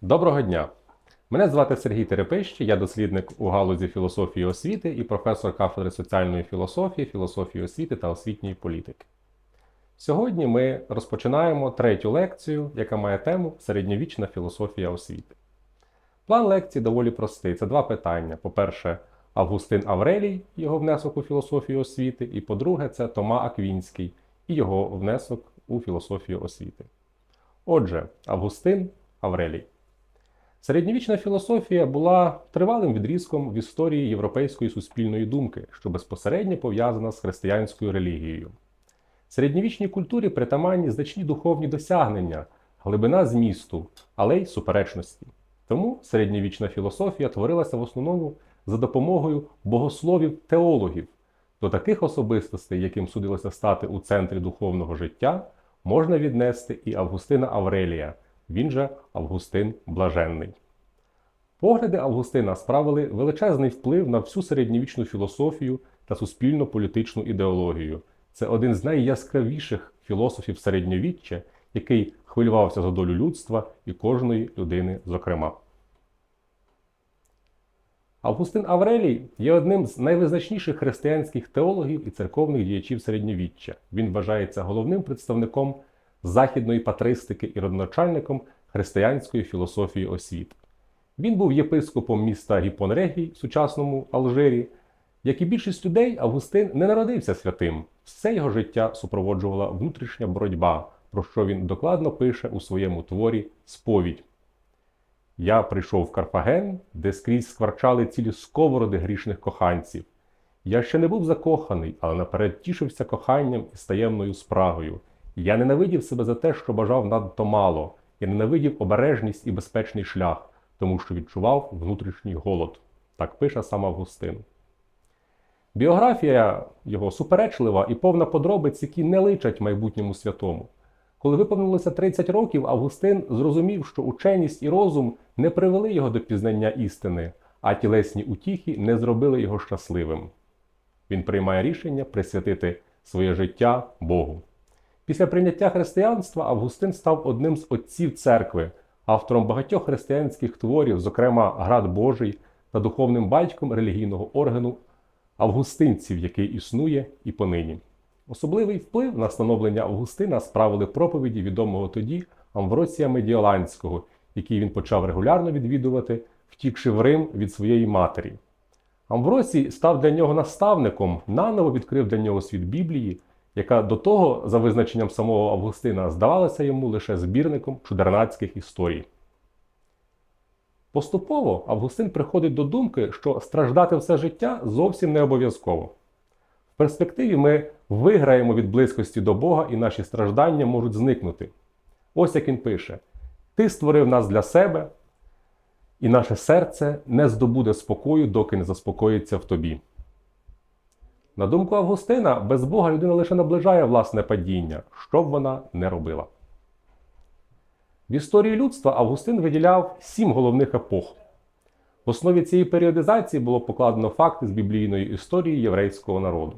Доброго дня! Мене звати Сергій Терепищ, я дослідник у галузі філософії освіти і професор кафедри соціальної філософії, філософії освіти та освітньої політики. Сьогодні ми розпочинаємо третю лекцію, яка має тему середньовічна філософія освіти. План лекції доволі простий. Це два питання. По-перше, Августин Аврелій, його внесок у філософію освіти, і по-друге, це Тома Аквінський і його внесок у філософію освіти. Отже, Августин Аврелій. Середньовічна філософія була тривалим відрізком в історії європейської суспільної думки, що безпосередньо пов'язана з християнською релігією. Середньовічній культурі притаманні значні духовні досягнення, глибина змісту, але й суперечності. Тому середньовічна філософія творилася в основному за допомогою богословів-теологів, до таких особистостей, яким судилося стати у центрі духовного життя, можна віднести і Августина Аврелія, він же Августин Блаженний. Погляди Августина справили величезний вплив на всю середньовічну філософію та суспільно-політичну ідеологію. Це один з найяскравіших філософів середньовіччя, який хвилювався за долю людства і кожної людини, зокрема. Августин Аврелій є одним з найвизначніших християнських теологів і церковних діячів середньовіччя. Він вважається головним представником західної патристики і родоначальником християнської філософії освіти. Він був єпископом міста Гіпонрегій в сучасному Алжирі. Як і більшість людей, Августин не народився святим. Все його життя супроводжувала внутрішня боротьба, про що він докладно пише у своєму творі Сповідь. Я прийшов в Карфаген, де скрізь скварчали цілі сковороди грішних коханців. Я ще не був закоханий, але наперед тішився коханням і стаємною спрагою. Я ненавидів себе за те, що бажав надто мало. Я ненавидів обережність і безпечний шлях, тому що відчував внутрішній голод. Так пише сам Августин. Біографія його суперечлива і повна подробиць, які не личать майбутньому святому. Коли виповнилося 30 років, Августин зрозумів, що ученість і розум не привели його до пізнання істини, а тілесні утіхи не зробили його щасливим. Він приймає рішення присвятити своє життя Богу. Після прийняття християнства Августин став одним з отців церкви, автором багатьох християнських творів, зокрема Град Божий та духовним батьком релігійного органу августинців, який існує і понині. Особливий вплив на становлення Августина справили проповіді відомого тоді Амвросія Медіоланського, який він почав регулярно відвідувати, втікши в Рим від своєї матері. Амвросій став для нього наставником, наново відкрив для нього світ Біблії, яка до того, за визначенням самого Августина, здавалася йому лише збірником чудернацьких історій. Поступово Августин приходить до думки, що страждати все життя зовсім не обов'язково. В перспективі ми виграємо від близькості до Бога і наші страждання можуть зникнути. Ось як він пише: Ти створив нас для себе, і наше серце не здобуде спокою, доки не заспокоїться в тобі. На думку Августина, без Бога людина лише наближає власне падіння, що б вона не робила. В історії людства Августин виділяв сім головних епох. В основі цієї періодизації було покладено факти з біблійної історії єврейського народу.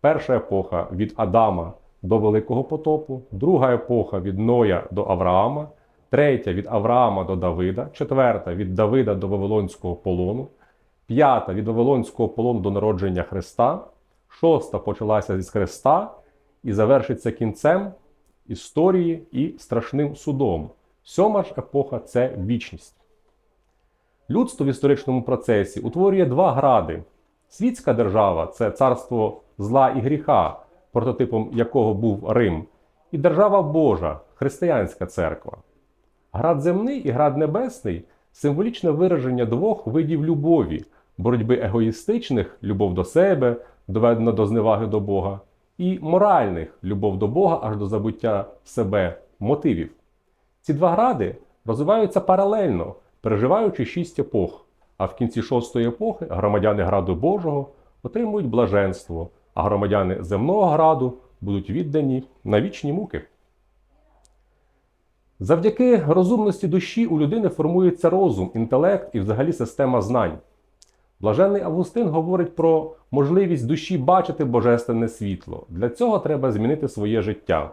Перша епоха від Адама до Великого потопу, друга епоха від Ноя до Авраама, третя від Авраама до Давида, четверта від Давида до Вавилонського полону, п'ята від Вавилонського полону до народження Христа, шоста почалася з Христа і завершиться кінцем історії і страшним судом. Сьома ж епоха це вічність. Людство в історичному процесі утворює два гради. Світська держава це царство зла і гріха, прототипом якого був Рим, і держава Божа, християнська церква. Град земний і град небесний символічне вираження двох видів любові, боротьби егоїстичних любов до себе, доведена до зневаги до Бога, і моральних любов до Бога аж до забуття себе мотивів. Ці два гради розвиваються паралельно, переживаючи шість епох, а в кінці шостої епохи громадяни граду Божого отримують блаженство, а громадяни земного граду будуть віддані на вічні муки. Завдяки розумності душі у людини формується розум, інтелект і взагалі система знань. Блаженний Августин говорить про можливість душі бачити божественне світло. Для цього треба змінити своє життя.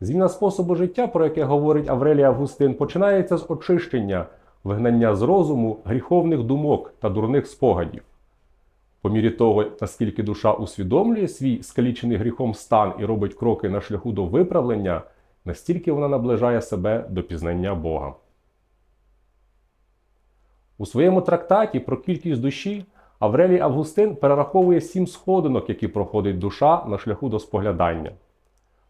Зміна способу життя, про яке говорить Аврелій Августин, починається з очищення, вигнання з розуму гріховних думок та дурних спогадів. По мірі того, наскільки душа усвідомлює свій скалічений гріхом стан і робить кроки на шляху до виправлення, настільки вона наближає себе до пізнання Бога. У своєму трактаті про кількість душі Аврелій Августин перераховує сім сходинок, які проходить душа на шляху до споглядання.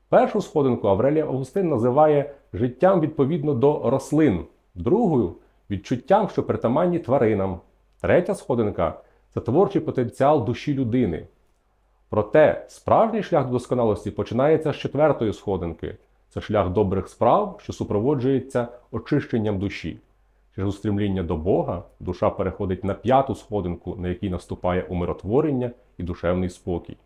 Першу сходинку Аврелій Августин називає життям відповідно до рослин, другою відчуттям, що притаманні тваринам. Третя сходинка це творчий потенціал душі людини. Проте справжній шлях до досконалості починається з четвертої сходинки це шлях добрих справ, що супроводжується очищенням душі. Через устремління до Бога душа переходить на п'яту сходинку, на якій наступає умиротворення і душевний спокій.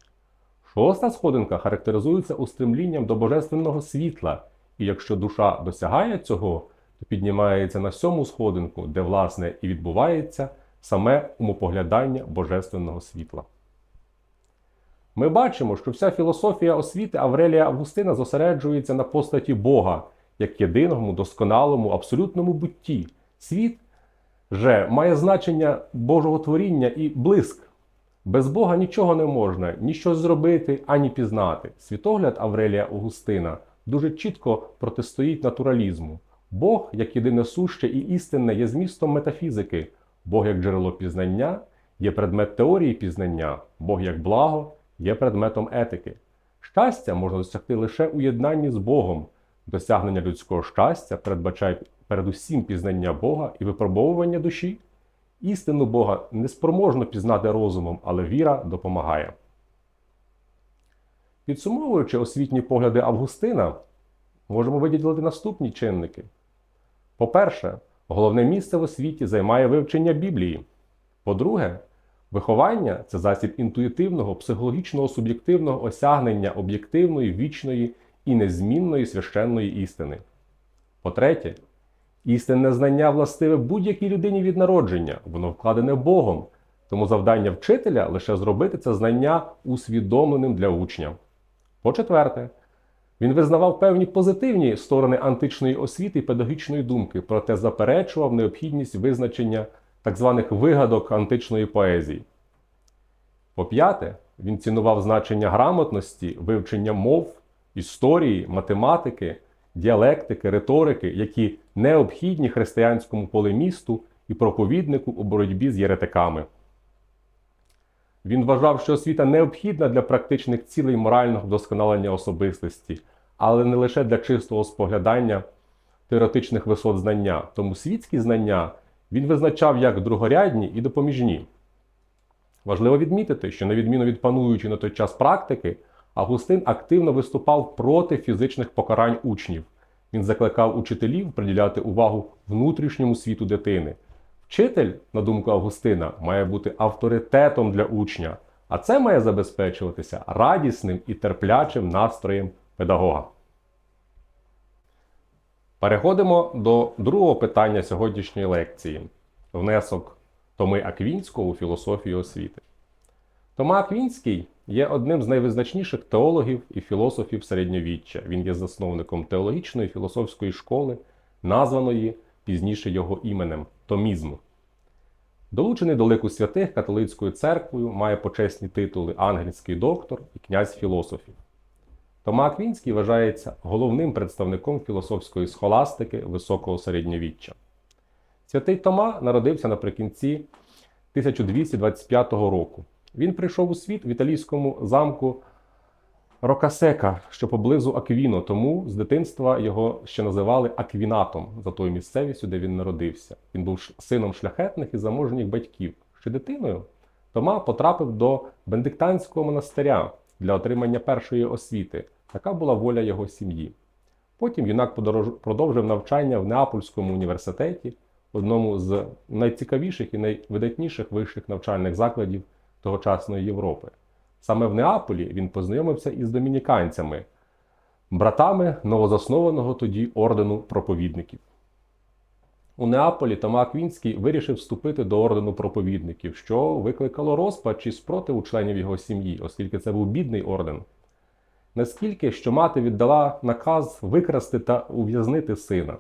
Шоста сходинка характеризується устремлінням до божественного світла, і якщо душа досягає цього, то піднімається на сьому сходинку, де, власне, і відбувається саме умопоглядання божественного світла. Ми бачимо, що вся філософія освіти Аврелія Августина зосереджується на постаті Бога як єдиному, досконалому, абсолютному бутті. Світ же має значення Божого творіння і блиск. Без Бога нічого не можна, ні зробити, ані пізнати. Світогляд Аврелія Августина дуже чітко протистоїть натуралізму. Бог, як єдине суще і істинне, є змістом метафізики. Бог як джерело пізнання є предмет теорії пізнання, Бог як благо є предметом етики. Щастя можна досягти лише у єднанні з Богом. Досягнення людського щастя передбачає передусім пізнання Бога і випробовування душі. Істину Бога неспроможно пізнати розумом, але віра допомагає. Підсумовуючи освітні погляди Августина, можемо виділити наступні чинники. По-перше, головне місце в освіті займає вивчення Біблії. По-друге, виховання це засіб інтуїтивного, психологічного, суб'єктивного осягнення об'єктивної, вічної і незмінної священної істини. По-третє, істинне знання властиве будь-якій людині від народження, воно вкладене Богом, тому завдання вчителя лише зробити це знання усвідомленим для учня. По-четверте, він визнавав певні позитивні сторони античної освіти і педагогічної думки, проте заперечував необхідність визначення так званих вигадок античної поезії. По-п'яте, він цінував значення грамотності, вивчення мов, історії, математики, діалектики, риторики, які необхідні християнському полемісту і проповіднику у боротьбі з єретиками. Він вважав, що освіта необхідна для практичних цілей морального вдосконалення особистості, але не лише для чистого споглядання теоретичних висот знання. Тому світські знання він визначав як другорядні і допоміжні. Важливо відмітити, що, на відміну від пануючої на той час практики, Августин активно виступав проти фізичних покарань учнів. Він закликав учителів приділяти увагу внутрішньому світу дитини. Вчитель, на думку Августина, має бути авторитетом для учня, а це має забезпечуватися радісним і терплячим настроєм педагога. Переходимо до другого питання сьогоднішньої лекції внесок Томи Аквінського у філософію освіти. Тома Аквінський є одним з найвизначніших теологів і філософів середньовіччя. Він є засновником теологічної філософської школи, названої пізніше його іменем Томізм. Долучений до лику святих католицькою церквою, має почесні титули ангельський доктор і князь філософів. Тома Аквінський вважається головним представником філософської схоластики високого середньовіччя. Святий Тома народився наприкінці 1225 року. Він прийшов у світ в італійському замку Рокасека, що поблизу Аквіно, тому з дитинства його ще називали Аквінатом за тою місцевістю, де він народився. Він був сином шляхетних і заможніх батьків. Ще дитиною Тома потрапив до бендиктанського монастиря для отримання першої освіти. Така була воля його сім'ї. Потім юнак продовжив навчання в Неапольському університеті, одному з найцікавіших і найвидатніших вищих навчальних закладів тогочасної Європи. Саме в Неаполі він познайомився із домініканцями, братами новозаснованого тоді ордену проповідників. У Неаполі Тома Аквінський вирішив вступити до ордену проповідників, що викликало розпач і спротив членів його сім'ї, оскільки це був бідний орден. наскільки що мати віддала наказ викрасти та ув'язнити сина.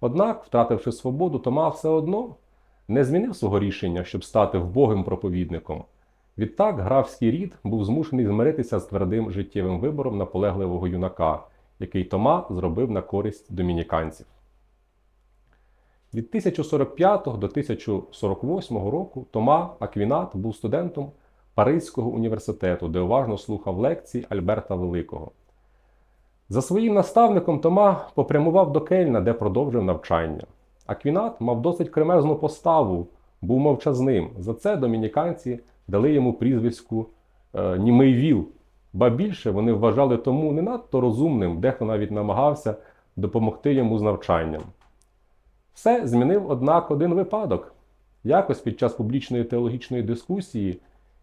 Однак, втративши свободу, Тома все одно не змінив свого рішення, щоб стати вбогим проповідником. Відтак графський рід був змушений змиритися з твердим життєвим вибором наполегливого юнака, який Тома зробив на користь домініканців. Від 1045 до 1048 року Тома Аквінат був студентом Паризького університету, де уважно слухав лекції Альберта Великого. За своїм наставником Тома попрямував до Кельна, де продовжив навчання. Аквінат мав досить кремезну поставу, був мовчазним. За це домініканці дали йому прізвиську е, Німий Віл, ба більше вони вважали тому не надто розумним, дехто навіть намагався допомогти йому з навчанням. Все змінив, однак, один випадок. Якось під час публічної теологічної дискусії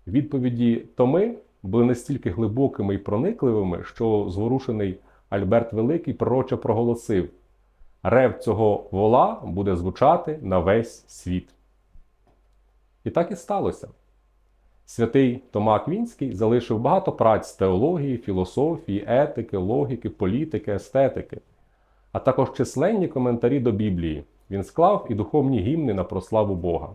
відповіді Томи були настільки глибокими і проникливими, що зворушений Альберт Великий пророче проголосив: Рев цього вола буде звучати на весь світ. І так і сталося. Святий Тома Аквінський залишив багато праць з теології, філософії, етики, логіки, політики, естетики, а також численні коментарі до Біблії. Він склав і духовні гімни на прославу Бога.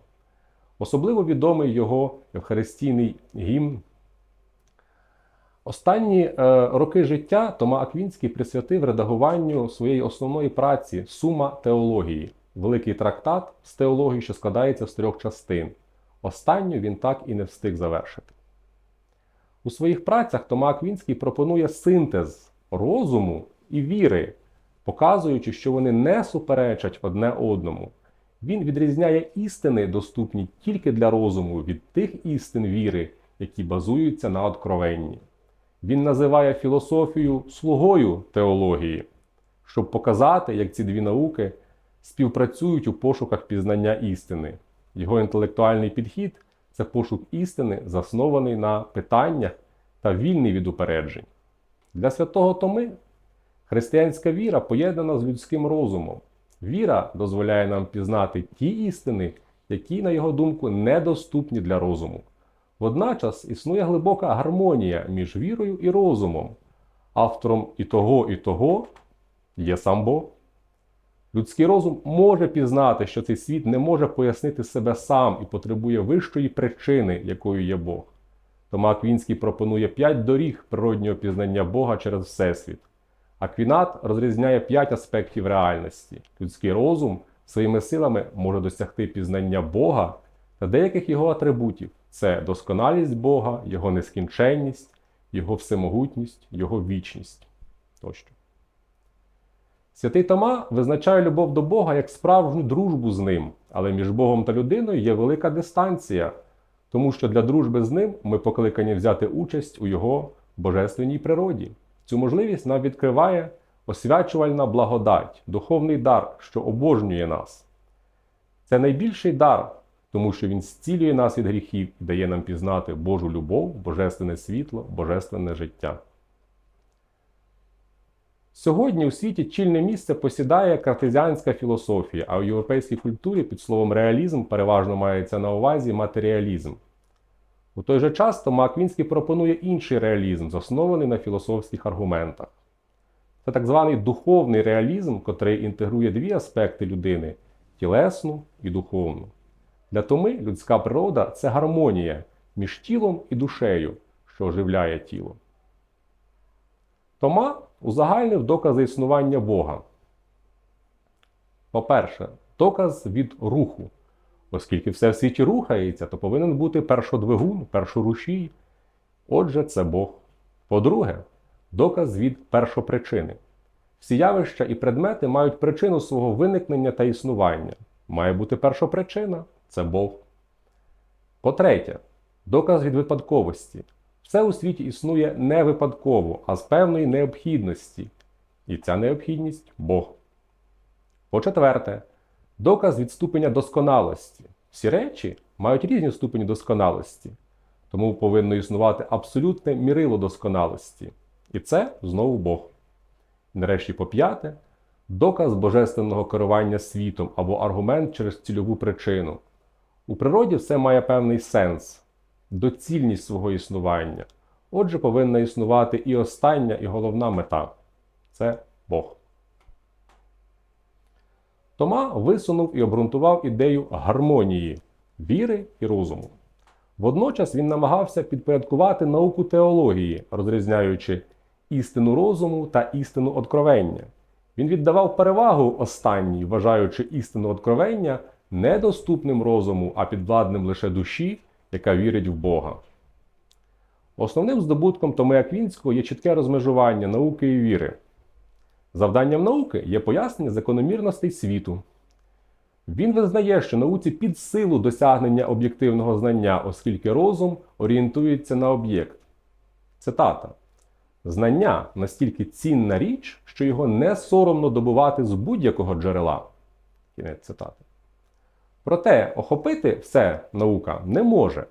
Особливо відомий його Евхаристійний гімн. Останні е, роки життя Тома Аквінський присвятив редагуванню своєї основної праці Сума теології, великий трактат з теології, що складається з трьох частин. Останню він так і не встиг завершити. У своїх працях Тома Аквінський пропонує синтез розуму і віри, показуючи, що вони не суперечать одне одному. Він відрізняє істини, доступні тільки для розуму, від тих істин віри, які базуються на откровенні. Він називає філософію слугою теології, щоб показати, як ці дві науки співпрацюють у пошуках пізнання істини. Його інтелектуальний підхід це пошук істини, заснований на питаннях та вільний від упереджень. Для святого Томи християнська віра поєднана з людським розумом. Віра дозволяє нам пізнати ті істини, які, на його думку, недоступні для розуму. Водночас існує глибока гармонія між вірою і розумом. Автором і того, і того є сам Бог. Людський розум може пізнати, що цей світ не може пояснити себе сам і потребує вищої причини, якою є Бог. Тома Аквінський пропонує п'ять доріг природнього пізнання Бога через Всесвіт. Аквінат розрізняє п'ять аспектів реальності. Людський розум своїми силами може досягти пізнання Бога та деяких його атрибутів це досконалість Бога, Його нескінченність, Його всемогутність, Його вічність тощо. Святий Тома визначає любов до Бога як справжню дружбу з ним, але між Богом та людиною є велика дистанція, тому що для дружби з ним ми покликані взяти участь у Його божественній природі. Цю можливість нам відкриває освячувальна благодать, духовний дар, що обожнює нас. Це найбільший дар, тому що Він зцілює нас від гріхів і дає нам пізнати Божу любов, божественне світло, божественне життя. Сьогодні у світі чільне місце посідає картезіанська філософія, а у європейській культурі під словом реалізм переважно мається на увазі матеріалізм. У той же час Тома Аквінський пропонує інший реалізм, заснований на філософських аргументах. Це так званий духовний реалізм, котрий інтегрує дві аспекти людини тілесну і духовну. Для Томи людська природа це гармонія між тілом і душею, що оживляє тіло. Тома узагальнив докази існування Бога. По-перше, доказ від руху. Оскільки все в світі рухається, то повинен бути першодвигун, першорушій. Отже, це Бог. По-друге, доказ від першопричини. Всі явища і предмети мають причину свого виникнення та існування. Має бути першопричина це Бог. По-третє, доказ від випадковості. Все у світі існує не випадково, а з певної необхідності. І ця необхідність Бог. По-четверте, доказ від ступеня досконалості. Всі речі мають різні ступені досконалості, тому повинно існувати абсолютне мірило досконалості. І це знову Бог. Нарешті, по п'яте, доказ божественного керування світом або аргумент через цільову причину. У природі все має певний сенс, доцільність свого існування. Отже, повинна існувати і остання, і головна мета це Бог. Тома висунув і обґрунтував ідею гармонії віри і розуму. Водночас він намагався підпорядкувати науку теології, розрізняючи істину розуму та істину откровення. Він віддавав перевагу останній, вважаючи істину откровення недоступним розуму, а підвладним лише душі, яка вірить в Бога. Основним здобутком Томи Аквінського є чітке розмежування науки і віри. Завданням науки є пояснення закономірностей світу. Він визнає, що науці під силу досягнення об'єктивного знання, оскільки розум орієнтується на об'єкт. Цитата. Знання настільки цінна річ, що його не соромно добувати з будь-якого джерела. Кінець цитати. Проте охопити все наука не може.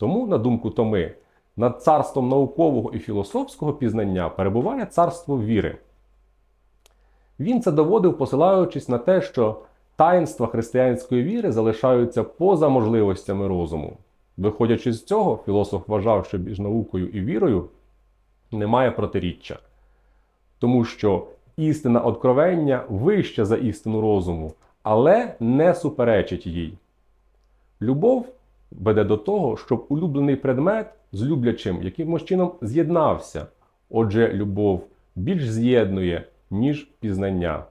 Тому, на думку Томи, над царством наукового і філософського пізнання перебуває царство віри. Він це доводив, посилаючись на те, що таїнства християнської віри залишаються поза можливостями розуму. Виходячи з цього, філософ вважав, що між наукою і вірою немає протиріччя, тому що істина откровення вища за істину розуму, але не суперечить їй. Любов веде до того, щоб улюблений предмет з люблячим якимось чином з'єднався. Отже, любов більш з'єднує, ніж пізнання,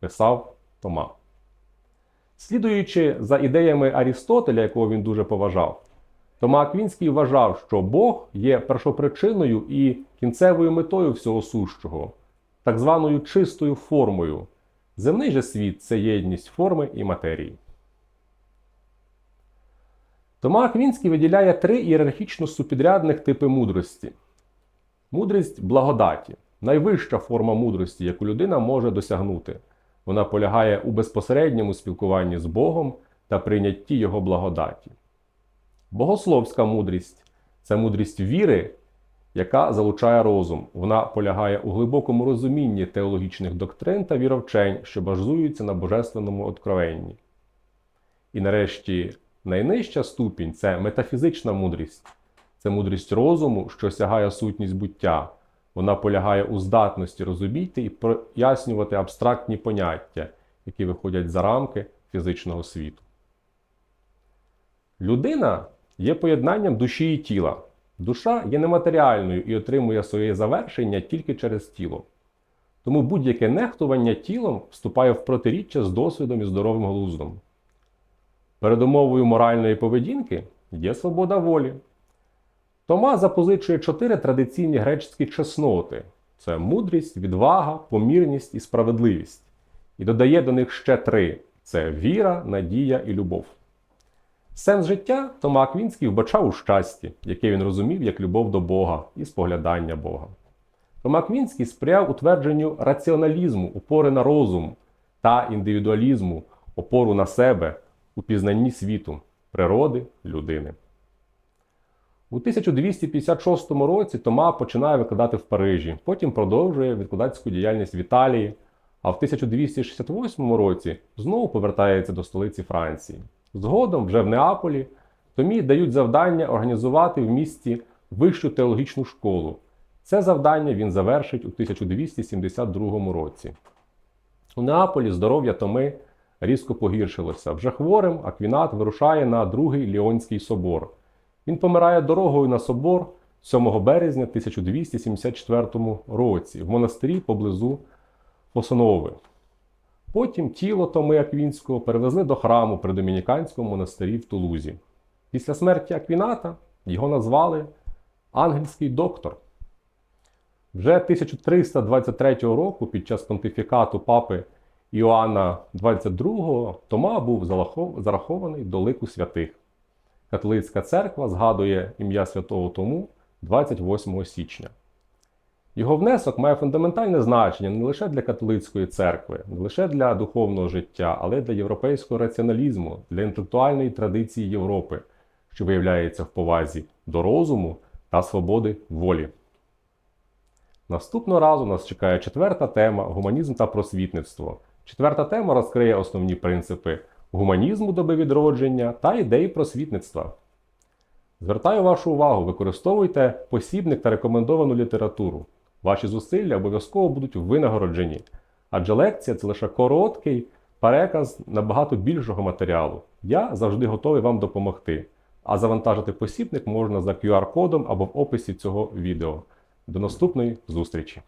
писав Тома. Слідуючи за ідеями Арістотеля, якого він дуже поважав, Тома Аквінський вважав, що Бог є першопричиною і кінцевою метою всього сущого, так званою чистою формою. Земний же світ це єдність форми і матерії. Тома Аквінський виділяє три ієрархічно супідрядних типи мудрості. Мудрість благодаті найвища форма мудрості, яку людина може досягнути. Вона полягає у безпосередньому спілкуванні з Богом та прийнятті Його благодаті. Богословська мудрість це мудрість віри, яка залучає розум. Вона полягає у глибокому розумінні теологічних доктрин та віровчень, що базуються на божественному откровенні. І нарешті найнижча ступінь це метафізична мудрість, це мудрість розуму, що сягає сутність буття. Вона полягає у здатності розуміти і прояснювати абстрактні поняття, які виходять за рамки фізичного світу. Людина є поєднанням душі і тіла. Душа є нематеріальною і отримує своє завершення тільки через тіло. Тому будь-яке нехтування тілом вступає в протиріччя з досвідом і здоровим глуздом. Передумовою моральної поведінки є свобода волі. Тома запозичує чотири традиційні греческі чесноти: це мудрість, відвага, помірність і справедливість. І додає до них ще три: це віра, надія і любов. Сенс життя Тома Аквінський вбачав у щасті, яке він розумів як любов до Бога і споглядання Бога. Тома Аквінський сприяв утвердженню раціоналізму, опори на розум та індивідуалізму, опору на себе у пізнанні світу, природи, людини. У 1256 році Тома починає викладати в Парижі, потім продовжує викладацьку діяльність в Італії, а в 1268 році знову повертається до столиці Франції. Згодом, вже в Неаполі, Томі дають завдання організувати в місті вищу теологічну школу. Це завдання він завершить у 1272 році. У Неаполі здоров'я Томи різко погіршилося. Вже хворим Аквінат вирушає на другий Ліонський собор. Він помирає дорогою на собор 7 березня 1274 році в монастирі поблизу Фосонови. Потім тіло Томи Аквінського перевезли до храму при Домініканському монастирі в Тулузі. Після смерті Аквіната його назвали Ангельський доктор. Вже 1323 року, під час понтифікату папи Іоанна XXII, Тома був зарахований до лику святих. Католицька церква згадує ім'я святого Тому 28 січня. Його внесок має фундаментальне значення не лише для католицької церкви, не лише для духовного життя, але й для європейського раціоналізму, для інтелектуальної традиції Європи, що виявляється в повазі до розуму та свободи волі. Наступного разу нас чекає четверта тема гуманізм та просвітництво. Четверта тема розкриє основні принципи гуманізму доби відродження та ідеї просвітництва. Звертаю вашу увагу, використовуйте посібник та рекомендовану літературу. Ваші зусилля обов'язково будуть винагороджені, адже лекція це лише короткий переказ набагато більшого матеріалу. Я завжди готовий вам допомогти. А завантажити посібник можна за QR-кодом або в описі цього відео. До наступної зустрічі!